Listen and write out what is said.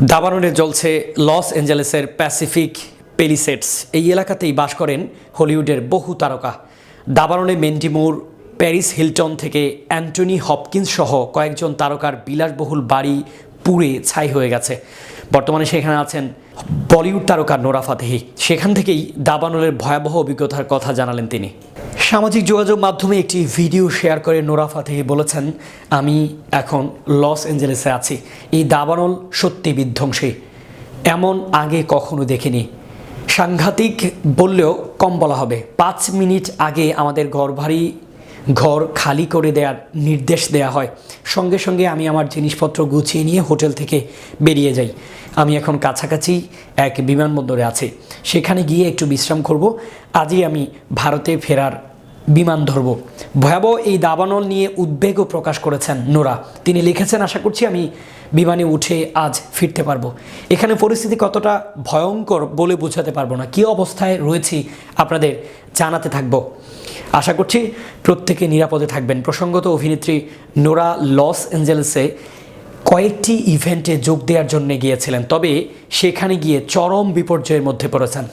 দাবাননে জ্বলছে loss অ্যাঞ্জেলেসের Pacific পেলিসেটস এই এলাকাতেই বাস করেন হলিউডের বহু তারকা। দাবাননে মেন্ডিমুর প্যারিস হিলটন থেকে অ্যান্টনি হপকিন্স সহ কয়েকজন তারকার বিলাসবহুল বাড়ি পুড়ে ছাই হয়ে গেছে। বর্তমানে সেখানে আছেন বলিউড তারকা নোরা ফাতেহি। সেখান থেকেই দাবানলের ভয়াবহ অভিজ্ঞতার কথা জানালেন তিনি। সামাজিক যোগাযোগ মাধ্যমে একটি ভিডিও শেয়ার করে নোরা ফাতেহি বলেছেন, আমি এখন লস অ্যাঞ্জেলেসে আছি। এই দাবানল সত্যি বিধ্বংসী। এমন আগে কখনো দেখিনি। সাংঘাতিক বললেও কম বলা হবে। পাঁচ মিনিট আগে আমাদের ঘর ভারী ঘর খালি করে দেওয়ার নির্দেশ দেয়া হয়। সঙ্গে সঙ্গে আমি আমার জিনিসপত্র গুছিয়ে নিয়ে হোটেল থেকে বেরিয়ে যাই। আমি এখন কাছাকাছি এক বিমানবন্দরে আছি। সেখানে গিয়ে একটু বিশ্রাম করব। আজই আমি ভারতে ফেরার বিমান ধরব। ভয়াবহ এই দাবানল নিয়ে উদ্বেগও প্রকাশ করেছেন নোরা। তিনি লিখেছেন, আশা করছি আমি বিমানে উঠে আজ ফিরতে পারব। এখানে পরিস্থিতি কতটা ভয়ঙ্কর বলে বোঝাতে পারব না। কী অবস্থায় রয়েছি আপনাদের জানাতে থাকব। আশা করছি প্রত্যেকে নিরাপদে থাকবেন। প্রসঙ্গত অভিনেত্রী নোরা লস অ্যাঞ্জেলেসে কয়েকটি ইভেন্টে যোগ দেওয়ার জন্য গিয়েছিলেন, তবে সেখানে গিয়ে চরম বিপর্যয়ের মধ্যে পড়েছেন।